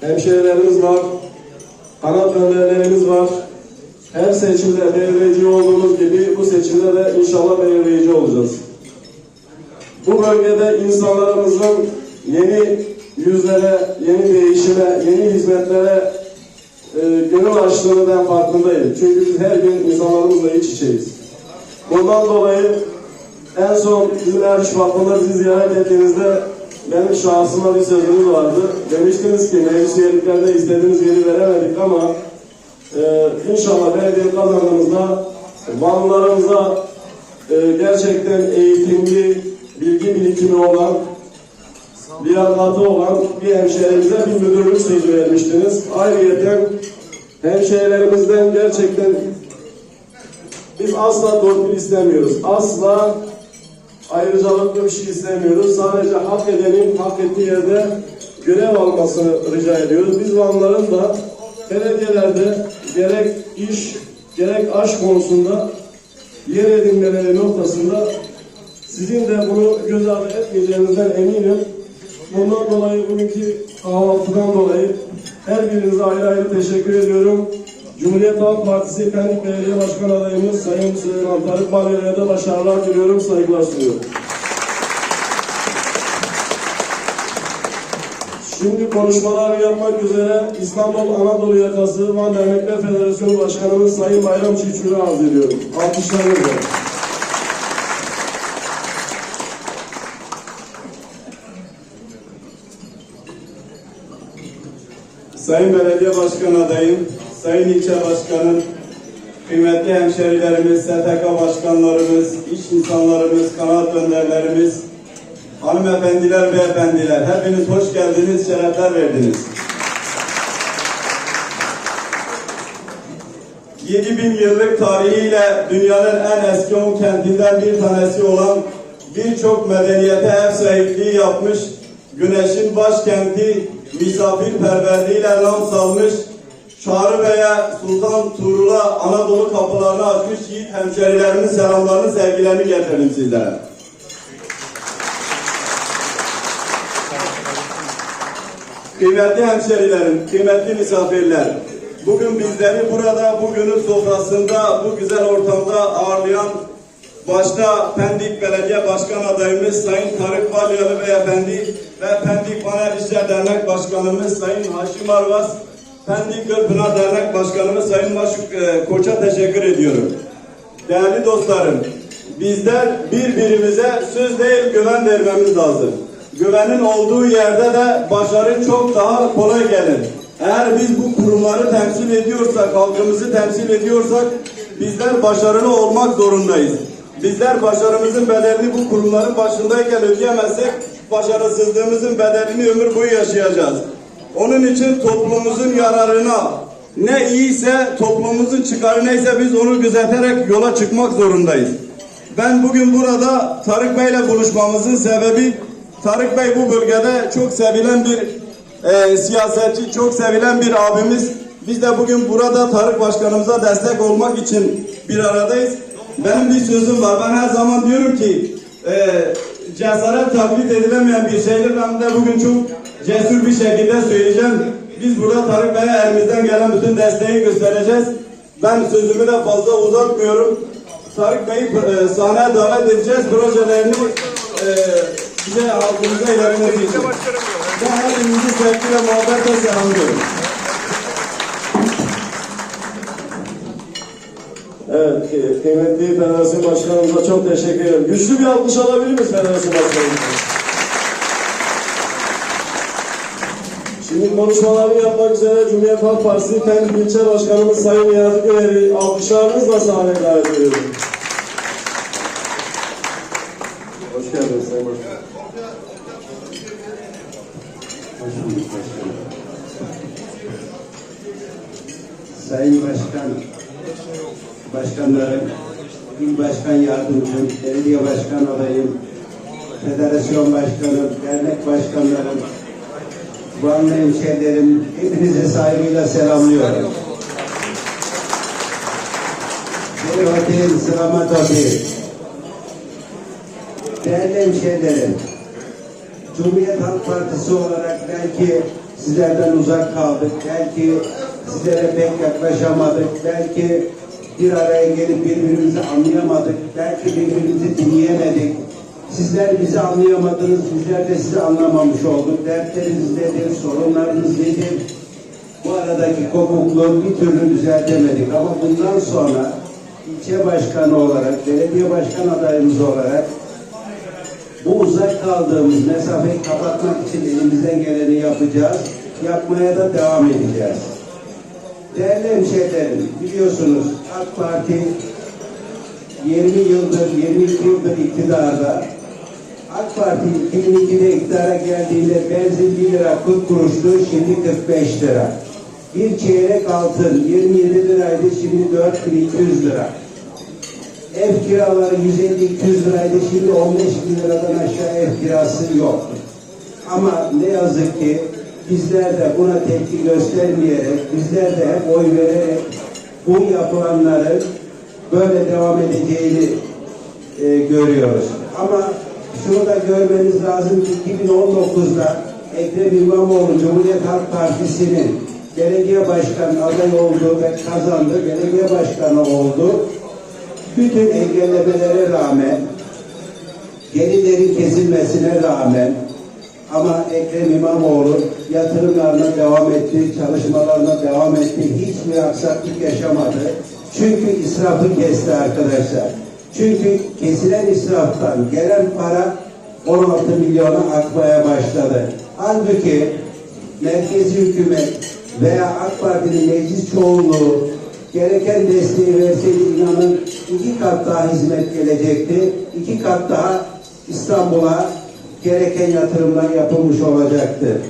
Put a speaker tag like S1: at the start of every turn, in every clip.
S1: hemşehrilerimiz var, kanat önderlerimiz var. Her seçimde belirleyici olduğumuz gibi bu seçimde de inşallah belirleyici olacağız. Bu bölgede insanlarımızın yeni yüzlere, yeni değişime, yeni hizmetlere e, gönül açtığını ben farkındayım. Çünkü biz her gün insanlarımızla iç içeyiz. Bundan dolayı en son bizim Erbiş Vakfı'nda bizi ziyaret ettiğinizde benim şahsıma bir sözünüz vardı. Demiştiniz ki meclis üyeliklerde istediğimiz yeri veremedik ama e, inşallah belediye kazandığımızda Vanlılarımıza e, gerçekten eğitimli, bilgi birikimi olan, liyakatı olan bir hemşehrimize bir müdürlük sözü vermiştiniz. Ayrıca hemşehrilerimizden gerçekten biz asla torpil istemiyoruz. Asla ayrıcalıklı bir şey istemiyoruz. Sadece hak edenin hak ettiği yerde görev almasını rica ediyoruz. Biz Vanların da belediyelerde gerek iş, gerek aş konusunda yer edinmeleri noktasında sizin de bunu göz ardı etmeyeceğinizden eminim. Bundan dolayı bugünkü kahvaltıdan dolayı her birinize ayrı ayrı teşekkür ediyorum. Cumhuriyet Halk Partisi Pendik Belediye Başkan adayımız Sayın Süleyman Tarık Balya'ya da başarılar diliyorum, saygılar sunuyorum. Şimdi konuşmalar yapmak üzere İstanbul Anadolu Yakası Van Dernekler Federasyonu Başkanımız Sayın Bayram Çiçur'u arz ediyorum. Alkışlarınızla.
S2: Sayın Belediye Başkan adayım, Sayın İlçe Başkanım, kıymetli hemşerilerimiz, STK başkanlarımız, iş insanlarımız, kanaat önderlerimiz, hanımefendiler, beyefendiler, hepiniz hoş geldiniz, şerefler verdiniz. 7000 yıllık tarihiyle dünyanın en eski 10 kentinden bir tanesi olan birçok medeniyete ev sahipliği yapmış, güneşin başkenti misafirperverliğiyle nam salmış, Çağrı Bey'e Sultan Tuğrul'a Anadolu kapılarını açmış yiğit hemşerilerimin selamlarını, sevgilerini getirdim sizlere. Kıymetli hemşerilerim, kıymetli misafirler, bugün bizleri burada, bugünün sofrasında, bu güzel ortamda ağırlayan başta Pendik Belediye Başkan adayımız Sayın Tarık Balyalı Beyefendi ve Pendik Panel İşler Dernek Başkanımız Sayın Haşim Arvas, Pendik Gölpınar Dernek Başkanımız Sayın Maşuk e, Koç'a teşekkür ediyorum. Değerli dostlarım, bizler birbirimize söz değil güven vermemiz lazım. Güvenin olduğu yerde de başarı çok daha kolay gelir. Eğer biz bu kurumları temsil ediyorsak, halkımızı temsil ediyorsak bizler başarılı olmak zorundayız. Bizler başarımızın bedelini bu kurumların başındayken ödeyemezsek başarısızlığımızın bedelini ömür boyu yaşayacağız. Onun için toplumumuzun yararına ne iyiyse toplumumuzun çıkarı neyse biz onu gözeterek yola çıkmak zorundayız. Ben bugün burada Tarık Bey ile buluşmamızın sebebi Tarık Bey bu bölgede çok sevilen bir e, siyasetçi, çok sevilen bir abimiz. Biz de bugün burada Tarık Başkanımıza destek olmak için bir aradayız. Benim bir sözüm var. Ben her zaman diyorum ki e, cesaret taklit edilemeyen bir şeydir. Ben de bugün çok cesur bir şekilde söyleyeceğim. Biz burada Tarık Bey'e elimizden gelen bütün desteği göstereceğiz. Ben sözümü de fazla uzatmıyorum. Tarık Bey'i e, sahneye davet edeceğiz. Projelerini e, bize halkımıza ilerlemesi için. Ben hepinizi sevgiyle muhabbetle selamlıyorum.
S1: Evet, kı- kıymetli Federasyon Başkanımıza çok teşekkür ederim. Güçlü bir alkış alabilir miyiz Federasyon Başkanımıza? Şimdi konuşmalarını yapmak üzere Cumhuriyet Halk Partisi Pendik İlçe Başkanımız Sayın Niyazi Göver'i alkışlarınızla sahneye davet ediyorum. Hoş geldiniz Sayın Başkan.
S3: Sayın Başkan, Başkanlarım, İl Başkan Yardımcım, Belediye Başkan adayım, Federasyon Başkanım, Dernek Başkanlarım, Vanlı hemşehrilerim, hepinizi saygıyla selamlıyorum. Selahattin Selamat abi, değerli hemşehrilerim, Cumhuriyet Halk Partisi olarak belki sizlerden uzak kaldık. Belki sizlere pek yaklaşamadık. Belki bir araya gelip birbirimizi anlayamadık. Belki birbirimizi dinleyemedik. Sizler bizi anlayamadınız, bizler de sizi anlamamış olduk. Dertleriniz nedir, sorunlarınız nedir? Bu aradaki kopukluğu bir türlü düzeltemedik. Ama bundan sonra ilçe başkanı olarak, belediye başkan adayımız olarak bu uzak kaldığımız mesafeyi kapatmak için elimizden geleni yapacağız. Yapmaya da devam edeceğiz. Değerli hemşehrilerim, biliyorsunuz AK Parti 20 yıldır, 22 yıldır iktidarda. AK Parti 2002'de iktidara geldiğinde benzin 1 lira 40 kuruştu, şimdi 45 lira. Bir çeyrek altın 27 liraydı, şimdi 4200 lira. Ev kiraları 150-200 liraydı, şimdi 15 bin liradan aşağı ev kirası yok. Ama ne yazık ki bizler de buna tepki göstermeyerek, bizler de hep oy vererek bu yapılanların böyle devam edeceğini e, görüyoruz. Ama şunu da görmeniz lazım ki 2019'da Ekrem İmamoğlu Cumhuriyet Halk Partisi'nin belediye başkanı aday oldu ve kazandı. Belediye başkanı oldu. Bütün engellemelere rağmen gelirlerin kesilmesine rağmen ama Ekrem İmamoğlu yatırımlarına devam etti, çalışmalarına devam etti. Hiçbir aksaklık yaşamadı. Çünkü israfı kesti arkadaşlar. Çünkü kesilen israftan gelen para 16 milyona akmaya başladı. Halbuki merkezi hükümet veya AK Parti'nin meclis çoğunluğu gereken desteği verseydi inanın iki kat daha hizmet gelecekti. İki kat daha İstanbul'a gereken yatırımlar yapılmış olacaktı.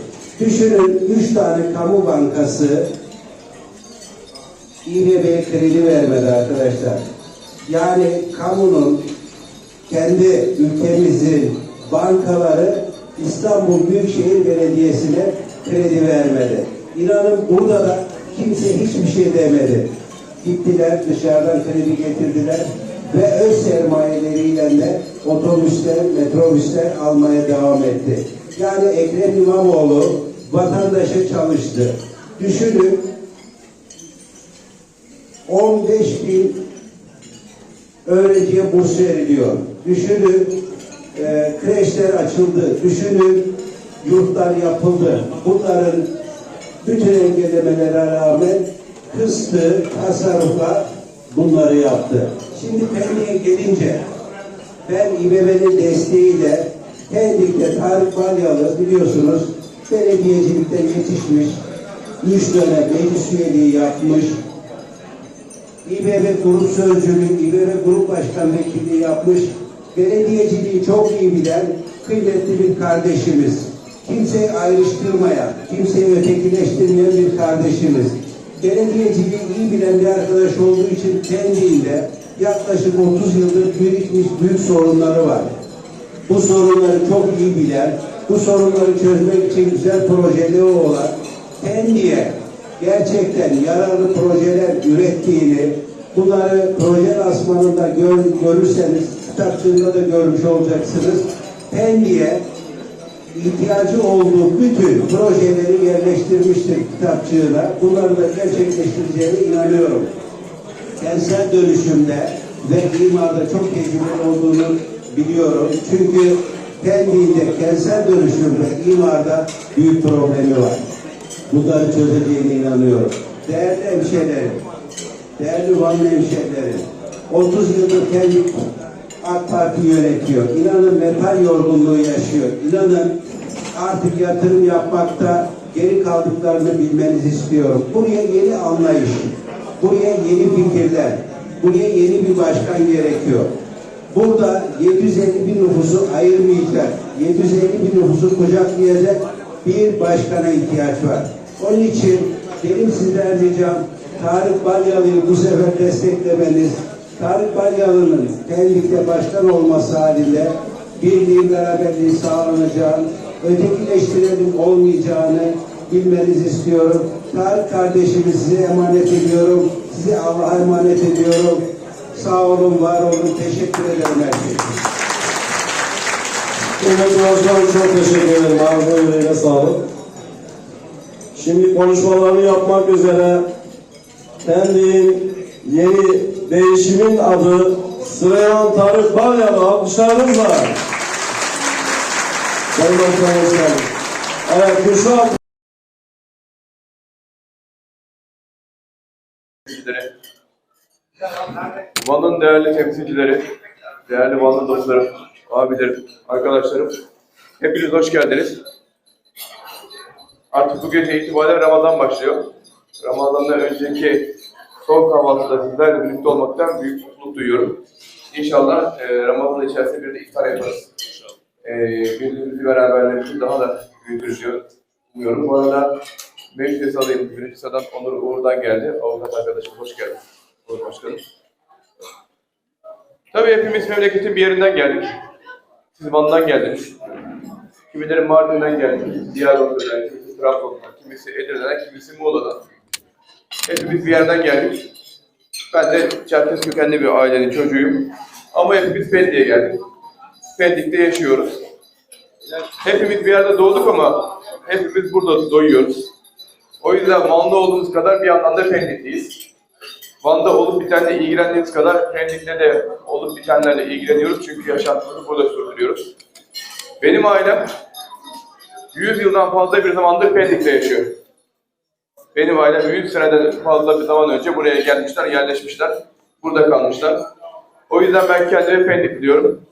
S3: Düşünün üç tane kamu bankası İBB'ye kredi vermedi arkadaşlar. Yani kamunun kendi ülkemizin bankaları İstanbul Büyükşehir Belediyesi'ne kredi vermedi. İnanın burada da kimse hiçbir şey demedi. Gittiler dışarıdan kredi getirdiler ve öz sermayeleriyle de otobüsler, metrobüsler almaya devam etti. Yani Ekrem İmamoğlu vatandaşa çalıştı. Düşünün 15 bin öğrenciye burs veriliyor. Düşünün e, kreşler açıldı. Düşünün yurtlar yapıldı. Bunların bütün engellemelere rağmen kıstı, tasarrufla bunları yaptı. Şimdi Pendik'e gelince ben İBB'nin desteğiyle Pendik'te Tarık Balyalı biliyorsunuz belediyecilikten yetişmiş, üç dönem meclis üyeliği yapmış, İBB Grup Sözcülüğü, İBB Grup Başkan Vekilliği yapmış, belediyeciliği çok iyi bilen kıymetli bir kardeşimiz. Kimseyi ayrıştırmayan, kimseyi ötekileştirmeyen bir kardeşimiz. Belediyeciliği iyi bilen bir arkadaş olduğu için Pendik'inde yaklaşık 30 yıldır birikmiş büyük sorunları var. Bu sorunları çok iyi bilen, bu sorunları çözmek için güzel projeleri olan Pendik'e gerçekten yararlı projeler ürettiğini, bunları proje asmanında gör, görürseniz, kitapçığında da görmüş olacaksınız. Pendik'e ihtiyacı olduğu bütün projeleri yerleştirmiştir kitapçığına. Bunları da gerçekleştireceğine inanıyorum. Kentsel dönüşümde ve imarda çok tecrübeli olduğunu biliyorum. Çünkü Pendik'te kentsel dönüşümde, imarda büyük problemi var. Bunları çözeceğine inanıyorum. Değerli hemşehrilerim, değerli Vanlı hemşehrilerim, 30 yıldır Pendik AK Parti yönetiyor. İnanın metal yorgunluğu yaşıyor. İnanın artık yatırım yapmakta geri kaldıklarını bilmenizi istiyorum. Buraya yeni anlayış, buraya yeni fikirler, buraya yeni bir başkan gerekiyor. Burada 750 bin nüfusu ayırmayacak, 750 bin nüfusu kucaklayacak bir başkana ihtiyaç var. Onun için benim sizden ricam Tarık Balyalı'yı bu sefer desteklemeniz, Tarık Balyalı'nın Pendik'te başkan olması halinde birliğin beraberliği sağlanacağını, ötekileştirelim olmayacağını bilmenizi istiyorum. Tarık kardeşimi size emanet ediyorum. Size Allah'a emanet ediyorum. Sağ olun, var olun. Teşekkür ederim herkese.
S1: Kıymetli başkanım çok teşekkür ederim. Ağzına yüreğine sağlık. şimdi konuşmalarını yapmak üzere Pendik'in yeni değişimin adı Süleyman Tarık Balyalı alkışlarınızla. Sayın Başkanım. Evet Kürşat
S4: temsilcileri, Van'ın değerli temsilcileri, değerli Vanlı dostlarım, abilerim, arkadaşlarım, hepiniz hoş geldiniz. Artık bu gece itibariyle Ramazan başlıyor. Ramazan'dan önceki son kahvaltıda sizlerle birlikte olmaktan büyük mutluluk duyuyorum. İnşallah e, Ramazan içerisinde bir de iftar yaparız. E, birliğimizi, beraberliğimizi daha da büyütürüz diyor. umuyorum. Bu arada meclis alayım. Birinci sıradan Onur Uğur'dan geldi. Avukat arkadaşım hoş geldin. Uğur Başkanım. Tabii hepimiz memleketin bir yerinden geldik. Siz Van'dan geldiniz. Kimileri Mardin'den geldi, Diyarbakır'dan, kimisi Trabzon'dan, kimisi Edirne'den, kimisi Muğla'dan. Hepimiz bir yerden geldik. Ben de Çerkez kökenli bir ailenin çocuğuyum. Ama hepimiz Pendik'e geldik. Pendik'te yaşıyoruz. Hepimiz bir yerde doğduk ama hepimiz burada doyuyoruz. O yüzden Van'da olduğumuz kadar bir yandan da Pendik'teyiz. Van'da olup bitenle ilgilendiğimiz kadar Pendik'te de olup bitenlerle ilgileniyoruz. Çünkü yaşantımızı burada sürdürüyoruz. Benim ailem 100 yıldan fazla bir zamandır Pendik'te yaşıyor. Benim ailem 100 seneden fazla bir zaman önce buraya gelmişler, yerleşmişler. Burada kalmışlar. O yüzden ben kendime Pendik diyorum.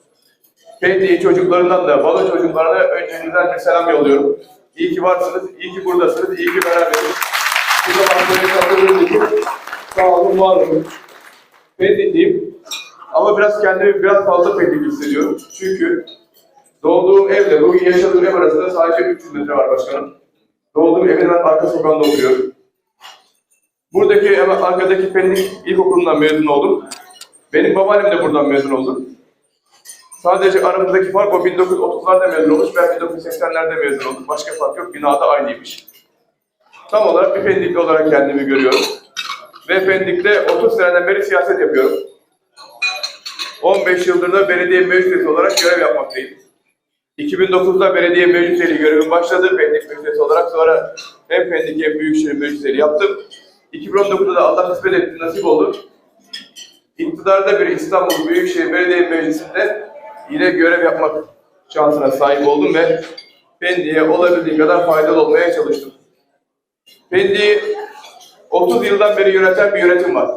S4: Pendik'i çocuklarından da, Balo çocuklarına önce güzel bir selam yolluyorum. İyi ki varsınız, iyi ki buradasınız, iyi ki beraberiz. Bu zaman böyle katıldığınız için sağ olun, var olun. Pendikliyim. Ama biraz kendimi biraz fazla Pendik hissediyorum. Çünkü doğduğum evle bugün yaşadığım ev arasında sadece 300 metre var başkanım. Doğduğum evin hemen arka sokağında oturuyorum. Buradaki hemen arkadaki Pendik İlkokulu'ndan mezun oldum. Benim babaannem de buradan mezun oldu. Sadece aramızdaki fark o 1930'larda mezun olmuş, ben 1980'lerde mezun oldum. Başka fark yok, binada aynıymış. Tam olarak bir Pendikli olarak kendimi görüyorum. Ve Pendik'te 30 seneden beri siyaset yapıyorum. 15 yıldır da belediye meclis olarak görev yapmaktayım. 2009'da belediye meclis görevim başladı Pendik meclis olarak. Sonra hem Pendik hem Büyükşehir meclis üyeliği yaptım. 2019'da da Allah kısmet etti, nasip oldu. İktidarda bir İstanbul Büyükşehir Belediye Meclisi'nde yine görev yapmak şansına sahip oldum ve Pendik'e olabildiğim kadar faydalı olmaya çalıştım. Pendik'i 30 yıldan beri yöneten bir yönetim var.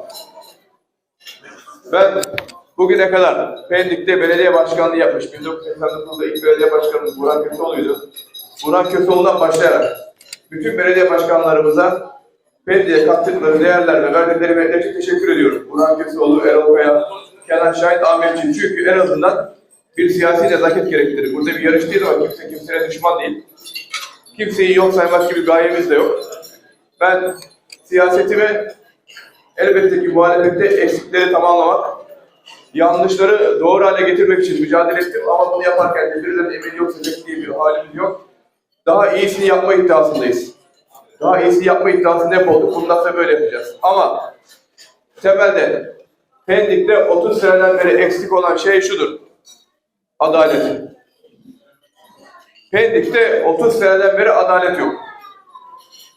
S4: Ben bugüne kadar Pendik'te belediye başkanlığı yapmış. 1989'da ilk belediye başkanımız Burhan Köseoğlu'ydu. Burhan Köseoğlu'ndan başlayarak bütün belediye başkanlarımıza Pendik'e kattıkları değerler ve verdikleri emekler için teşekkür ediyorum. Burhan Köseoğlu, Erol Kaya, Kenan Şahit, Ahmet Çin. Çünkü en azından bir siyasi nezaket gerektirir. Burada bir yarış değil ama kimse kimseye düşman değil. Kimseyi yok saymak gibi gayemiz de yok. Ben siyasetimi elbette ki muhalefette eksikleri tamamlamak, yanlışları doğru hale getirmek için mücadele ettim ama bunu yaparken de birilerinin emri yoksa diye bir halimiz yok. Daha iyisini yapma iddiasındayız. Daha iyisini yapma iddiasında hep olduk. Bundan sonra böyle yapacağız. Ama temelde Pendik'te 30 seneden beri eksik olan şey şudur. Adalet. Pendik'te 30 seneden beri adalet yok.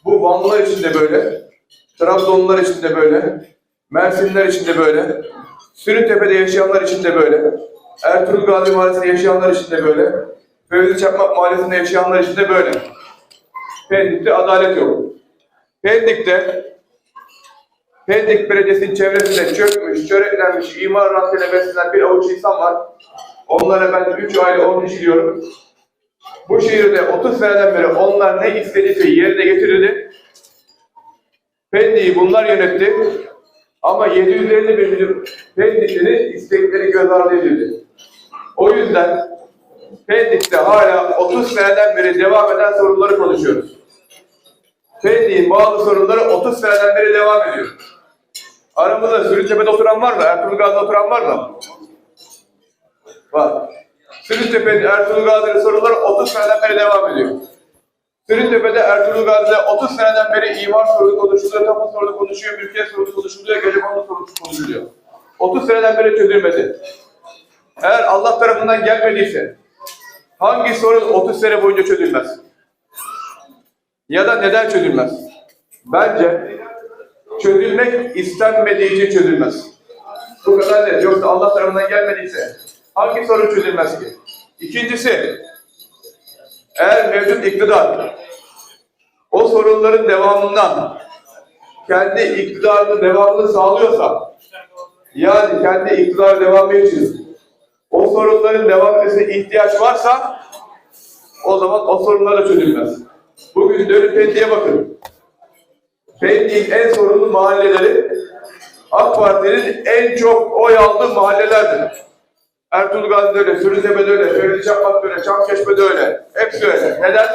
S4: Bu Vanlılar için de böyle, Trabzonlular için de böyle, Mersinliler için de böyle, Sürüntepe'de yaşayanlar için de böyle, Ertuğrul Gazi Mahallesi'nde yaşayanlar için de böyle, Fevzi Çakmak Mahallesi'nde yaşayanlar için de böyle. Pendik'te adalet yok. Pendik'te Pendik Belediyesi'nin çevresinde çökmüş, çöreklenmiş, imar rantıyla beslenen bir avuç insan var. Onlara ben 3 aile 10 kişi diyorum. Bu şehirde 30 seneden beri onlar ne istediyse yerine getirildi. Pendik'i bunlar yönetti. Ama 750 bin milyon Pendikli'nin istekleri göz ardı edildi. O yüzden Pendik'te hala 30 seneden beri devam eden sorunları konuşuyoruz. Pendik'in bazı sorunları 30 seneden beri devam ediyor. Aramızda Sürütepe'de oturan var mı? Ertuğrul Gazi'de oturan var mı? Var. Sürüntepe'de Ertuğrul Gazi'nin sorunları 30 seneden beri devam ediyor. Sürüntepe'de Ertuğrul Gazi'de 30 seneden beri imar sorunu konuşuluyor, tapu sorunu konuşuyor, mülkiyet sorunu konuşuluyor, gece kondu sorunu konuşuluyor. 30 seneden beri çözülmedi. Eğer Allah tarafından gelmediyse hangi sorun 30 sene boyunca çözülmez? Ya da neden çözülmez? Bence çözülmek istenmediği için çözülmez. Bu kadar net. Yoksa Allah tarafından gelmediyse hangi sorun çözülmez ki? İkincisi, eğer mevcut iktidar o sorunların devamından kendi iktidarının devamını sağlıyorsa, yani kendi iktidar devamı için o sorunların devam etmesine ihtiyaç varsa o zaman o sorunlar da çözülmez. Bugün dönüp Pendik'e bakın. Pendik'in en sorunlu mahalleleri AK Parti'nin en çok oy aldığı mahallelerdir. Ertuğrul Gazi'de öyle, Sürütepe'de öyle, Ferdi Çakmak'ta öyle, Çamkeşme'de öyle. Hepsi öyle. Neden?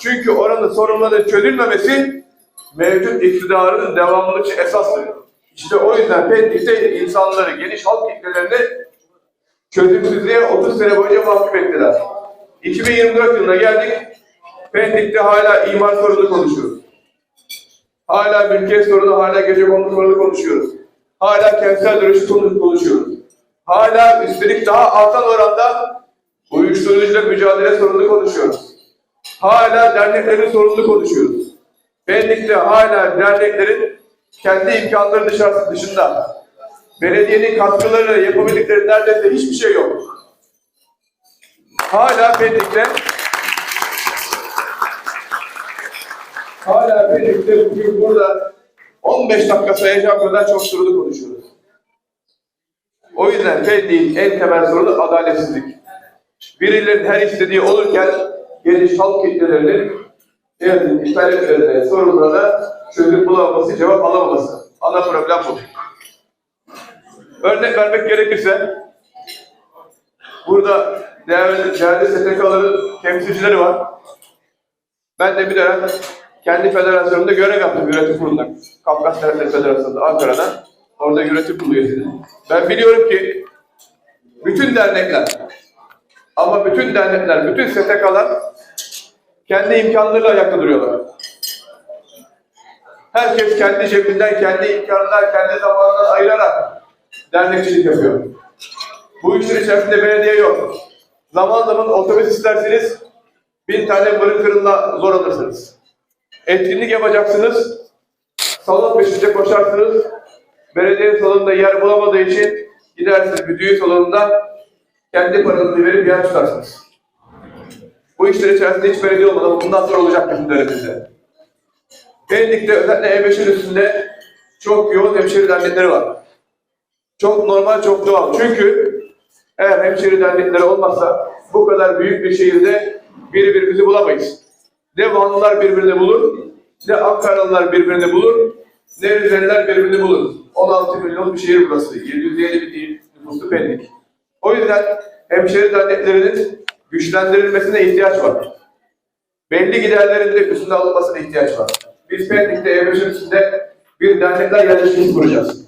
S4: Çünkü oranın sorunların çözülmemesi mevcut iktidarın devamlılığı için esastır. İşte o yüzden Pendik'te insanları, geniş halk kitlelerini çözümsüzlüğe 30 sene boyunca mahkum ettiler. 2024 yılına geldik. Pendik'te hala imar sorunu konuşuyoruz. Hala mülkiyet sorunu, hala gece kondu sorunu konuşuyoruz. Hala kentsel dönüşüm sorunu konuşuyoruz. Hala üstelik daha artan oranda uyuşturucuyla mücadele sorunu konuşuyoruz. Hala derneklerin sorununu konuşuyoruz. Pendik'te hala derneklerin kendi imkanları dışarısı dışında belediyenin katkılarıyla yapabildikleri neredeyse hiçbir şey yok. Hala Pendik'te hala Pendik'te bugün burada 15 dakika sayacağım kadar çok sorunu konuşuyoruz. O yüzden Pendik'in en temel sorunu adaletsizlik. Birilerinin her istediği olurken geniş halk kitlelerinin ne yazık ki taleplerine, sorunlarına çözüm bulamaması, cevap alamaması. Ana problem bu. Örnek vermek gerekirse burada değerli, değerli STK'ların temsilcileri var. Ben de bir dönem kendi federasyonumda görev yaptım yönetim kurulunda. Kafkas Devletleri Federasyonu'nda Ankara'da. Orada yönetim kurulu üyesiydim. Ben biliyorum ki bütün dernekler ama bütün dernekler, bütün STK'lar kendi imkanlarıyla ayakta duruyorlar. Herkes kendi cebinden, kendi imkanından, kendi zamanından ayırarak dernekçilik yapıyor. Bu işin içerisinde belediye yok. Zaman zaman otobüs isterseniz bin tane mırın kırınla zor alırsınız. Etkinlik yapacaksınız, salon peşinde koşarsınız. Belediye salonunda yer bulamadığı için gidersiniz bir düğün salonunda kendi paranızı verip yer tutarsınız. Bu işler içerisinde hiç belediye olmadan bundan sonra olacak bizim dönemimizde. Pendik'te özellikle E5'in üstünde çok yoğun hemşeri dernekleri var. Çok normal, çok doğal. Çünkü eğer hemşeri dernekleri olmazsa bu kadar büyük bir şehirde birbirimizi bulamayız. Ne Vanlılar birbirini bulur, ne Ankaralılar birbirini bulur, ne Rizeliler birbirini bulur. 16 milyon bir şehir burası. 750 bin değil, nüfuslu Pendik. O yüzden hemşeri derneklerinin güçlendirilmesine ihtiyaç var. Belli giderlerin de üstüne alınmasına ihtiyaç var. Biz Pendik'te E5'in üstünde bir dernekler yerleşkesi kuracağız.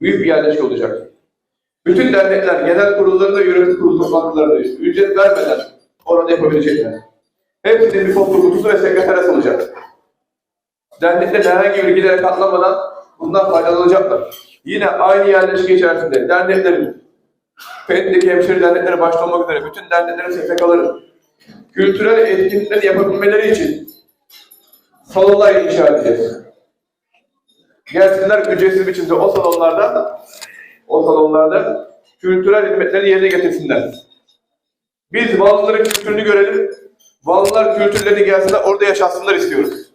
S4: Büyük bir yerleşke olacak. Bütün dernekler genel kurullarında yönetim kurulu toplantılarında ücret vermeden orada yapabilecekler. Hepsinin bir foto kutusu ve sekreteres olacak. Dernekler herhangi bir gidere katlanmadan bundan faydalanacaklar. Yine aynı yerleşke içerisinde derneklerin, Pendik hemşire dernekleri başta olmak üzere bütün derneklerin SSK'ların kültürel etkinlikleri yapabilmeleri için salonlar inşa edeceğiz. Gelsinler ücretsiz biçimde o salonlarda o salonlarda kültürel hizmetleri yerine getirsinler. Biz Vanlıların kültürünü görelim. Vanlılar kültürlerini gelsinler orada yaşasınlar istiyoruz.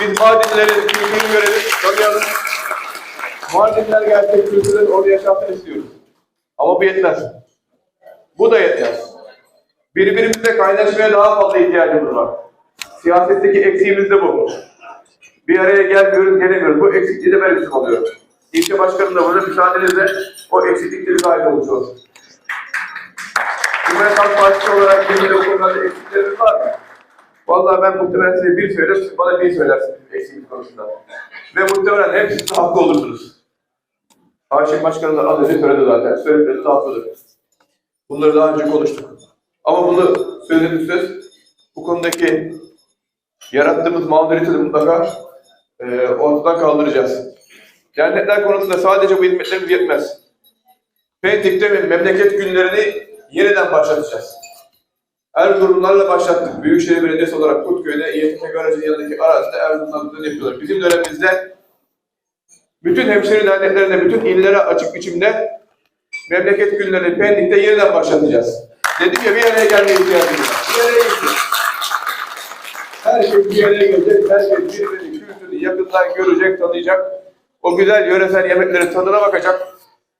S4: Biz Mardinlilerin kültürünü görelim, tanıyalım. Mardinliler gerçek kültürleri orada yaşasın istiyoruz. Ama bu yetmez. Bu da yetmez. Birbirimizle kaynaşmaya daha fazla ihtiyacımız var. Siyasetteki eksiğimiz de bu. Bir araya gelmiyoruz, gelemiyoruz. Bu eksikliği de ben üstüm alıyorum. İlçe başkanım da burada müsaadenizle o eksiklikleri sahip olsun. Cumhuriyet Halk Partisi olarak bizim konularda eksiklerimiz var mı? Vallahi ben muhtemelen size bir söylerim, bana bir söylersiniz eksiklik konusunda. Ve muhtemelen hepsiniz haklı olursunuz. Haşim Başkanım da az önce söyledi zaten. Söyledikleri de haklıdır. Bunları daha önce konuştuk. Ama bunu söylediğimiz söz bu konudaki yarattığımız mağduriyeti de mutlaka e, ortadan kaldıracağız. Dernekler konusunda sadece bu hizmetlerimiz yetmez. Pendik'te memleket günlerini yeniden başlatacağız. Erzurumlarla başlattık. Büyükşehir Belediyesi olarak Kurtköy'de YTT garajının yanındaki arazide Erzurumlar yapıyorlar. Bizim dönemimizde bütün hemşeri derneklerine, bütün illere açık biçimde memleket günlerini Pendik'te yeniden başlatacağız. Dedim ya bir araya gelmeye ihtiyacımız var. Bir araya gideceğiz. Herkes bir araya gelecek, herkes birbirini, kültürünü yakından görecek, tanıyacak. O güzel yöresel yemeklerin tadına bakacak.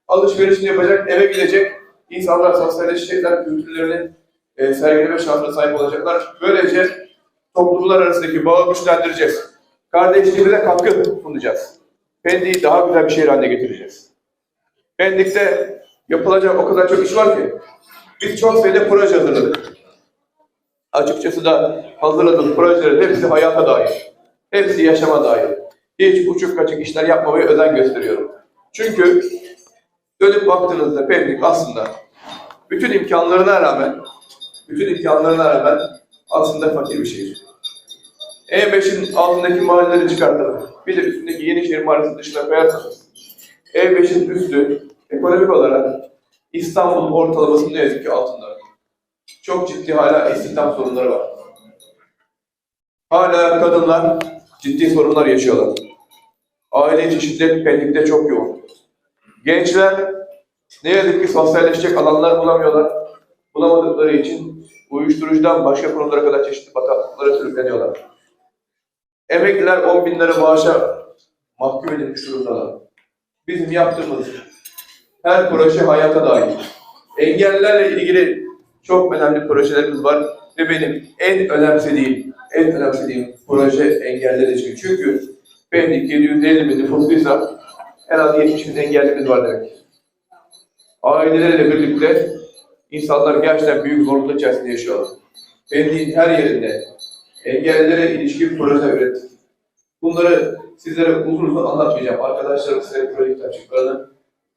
S4: Alışverişini yapacak, eve gidecek. İnsanlar sosyalleşecekler, kültürlerini e, sergileme şansına sahip olacaklar. Böylece toplumlar arasındaki bağı güçlendireceğiz. Kardeşliğimize katkı sunacağız. Pendik'i daha güzel bir şehir haline getireceğiz. Pendik'te yapılacak o kadar çok iş var ki biz çok sayıda proje hazırladık. Açıkçası da hazırladığım projelerin hepsi hayata dair. Hepsi yaşama dair. Hiç uçuk kaçık işler yapmamaya özen gösteriyorum. Çünkü dönüp baktığınızda Pendik aslında bütün imkanlarına rağmen bütün imkanlarına rağmen aslında fakir bir şehir. E5'in altındaki mahalleleri çıkartalım. Bir de üstündeki Yenişehir Mahallesi dışına koyarsanız E5'in üstü ekonomik olarak İstanbul ortalamasının ne yazık ki altında. Çok ciddi hala istihdam sorunları var. Hala kadınlar ciddi sorunlar yaşıyorlar. Aile içi şiddet Pendik'te çok yoğun. Gençler ne yazık ki sosyalleşecek alanlar bulamıyorlar. Bulamadıkları için uyuşturucudan başka konulara kadar çeşitli bataklıklara sürükleniyorlar. Emekliler 10 bin lira maaşa mahkum edilmiş durumdalar. Bizim yaptığımız her proje hayata dair. Engellilerle ilgili çok önemli projelerimiz var ve benim en önemsediğim, en önemsediğim proje engelliler için. Çünkü Pendik 750 bin nüfusluysa en az 70 bin engellimiz var demek. Ailelerle birlikte insanlar gerçekten büyük zorluk içerisinde yaşıyorlar. Pendik'in her yerinde engellilere ilişkin proje ürettik. Bunları sizlere uzun uzun anlatmayacağım. Arkadaşlarım size proje kitapçıklarını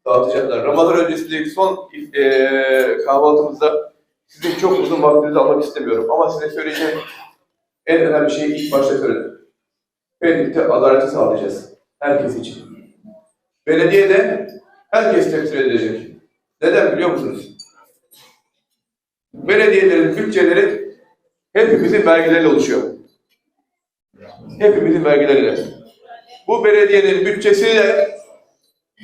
S4: dağıtacaklar. Ramazan öncesindeki son eee kahvaltımızda sizin çok uzun vaktinizi almak istemiyorum. Ama size söyleyeceğim en önemli şeyi ilk başta söyledim. Pendik'te adaleti sağlayacağız. Herkes için. Belediyede herkes temsil edilecek. Neden biliyor musunuz? Belediyelerin bütçeleri hepimizin vergileriyle oluşuyor. Hepimizin vergileriyle. Bu belediyenin bütçesiyle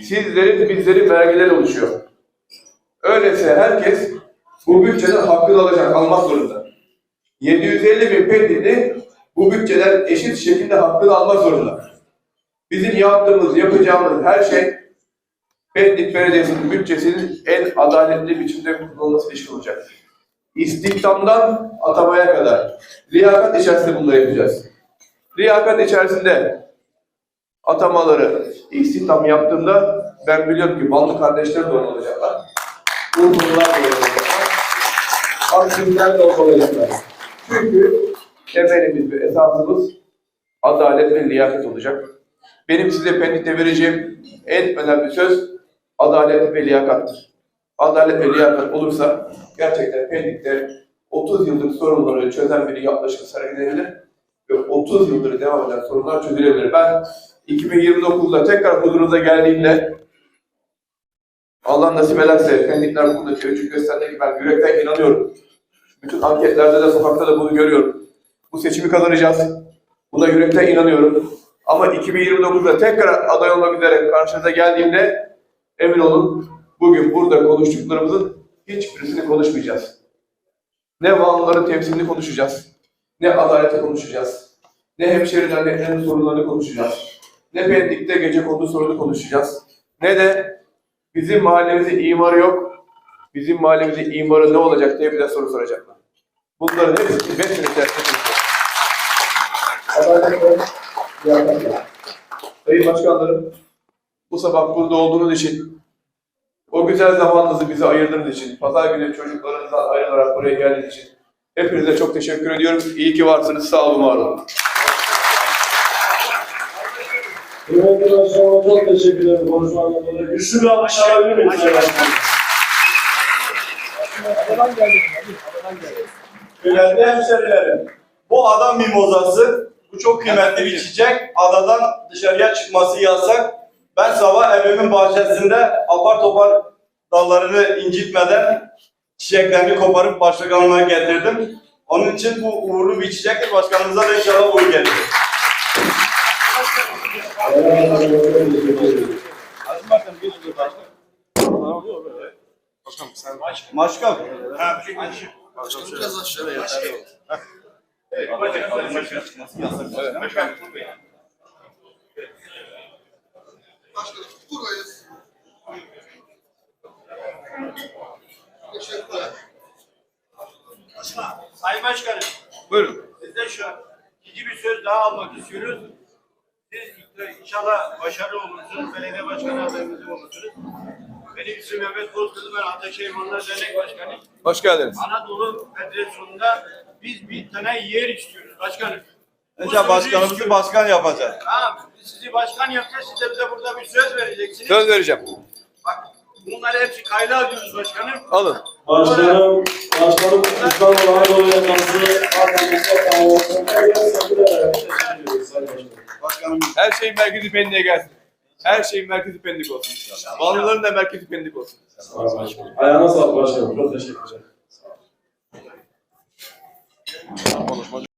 S4: sizlerin, bizlerin vergileri oluşuyor. Öyleyse herkes bu bütçeden hakkını alacak, almak zorunda. 750 bin pendikli bu bütçeden eşit şekilde hakkını almak zorunda. Bizim yaptığımız, yapacağımız her şey Pendik Belediyesi'nin bütçesinin en adaletli biçimde kullanılması ilişkin olacak. İstihdamdan atamaya kadar liyakat içerisinde bunları yapacağız. Liyakat içerisinde atamaları istihdam yaptığımda ben biliyorum ki Vanlı kardeşler de olacaklar. Urfalılar da olacaklar. Aksimler de olacaklar. Çünkü temelimiz ve esasımız adalet ve liyakat olacak. Benim size Pendik'te vereceğim en önemli söz adalet ve liyakattır. Adalet ve liyakat olursa gerçekten Pendik'te 30 yıldır sorunları çözen biri yaklaşık sergilenebilir ve 30 yıldır devam eden sorunlar çözülebilir. Ben 2029'da tekrar huzurunuza geldiğimde Allah nasip ederse Pendikler bu konuda teveccüh gösterdiğine ben yürekten inanıyorum. Bütün anketlerde de sokakta da bunu görüyorum. Bu seçimi kazanacağız. Buna yürekten inanıyorum. Ama 2029'da tekrar aday olmak üzere karşınıza geldiğimde emin olun bugün burada konuştuklarımızın hiçbirisini konuşmayacağız. Ne Vanlıların temsilini konuşacağız, ne adaleti konuşacağız, ne hemşehri derneklerinin sorunlarını konuşacağız, ne Pendik'te gece kondu sorunu konuşacağız, ne de bizim mahallemizin imarı yok, bizim mahallemizin imarı ne olacak diye bize soru soracaklar. Bunların hepsini ve liyakatla. Sayın Başkanlarım, bu sabah burada olduğunuz için, o güzel zamanınızı bize ayırdığınız için, pazar günü çocuklarınızdan ayrılarak buraya geldiğiniz için hepinize çok teşekkür ediyorum. İyi ki varsınız. Sağ olun, var olun.
S1: Çok teşekkür ederim konuşmalarına dolayı. Güçlü bir alkış alabilir miyiz?
S2: Kıymetli hemşerilerim, bu adam mimozası, bu çok kıymetli bir çiçek. Adadan dışarıya çıkması yasak. Ben sabah evimin bahçesinde apar topar dallarını incitmeden çiçeklerini koparıp başkanıma getirdim. Onun için bu uğurlu bir çiçektir. Başkanımıza da inşallah uğur gelir. Maşkap.
S5: Buradayız. Teşekkürler.
S6: Sayın Başkanım,
S4: Buyurun.
S6: sizden şu an ikinci bir söz daha almak istiyoruz. Siz inşallah başarılı olursunuz, belediye başkanı adayımızı olursunuz. Benim ismim Mehmet Bozkırlı, ben Ataşehir Manlar Dernek Başkanıyım.
S4: Hoş geldiniz.
S6: Anadolu Federasyonu'nda biz bir tane yer istiyoruz başkanım.
S2: Önce başkanımızı başkan yapacağız.
S6: Tamam, sizi başkan yapacağız. Siz de bize burada bir söz vereceksiniz.
S4: Söz vereceğim.
S6: Bak bunları hepsi kayda alıyoruz başkanım.
S4: Alın.
S1: Başkanım, başkanım İstanbul Anadolu'ya
S2: kalsın.
S4: Her şeyin merkezi Pendik'e gelsin. Her şeyin merkezi Pendik olsun inşallah. Vanlıların da merkezi Pendik olsun.
S1: Ayağına sağlık başkanım. Çok teşekkür ederim. Konuşmacı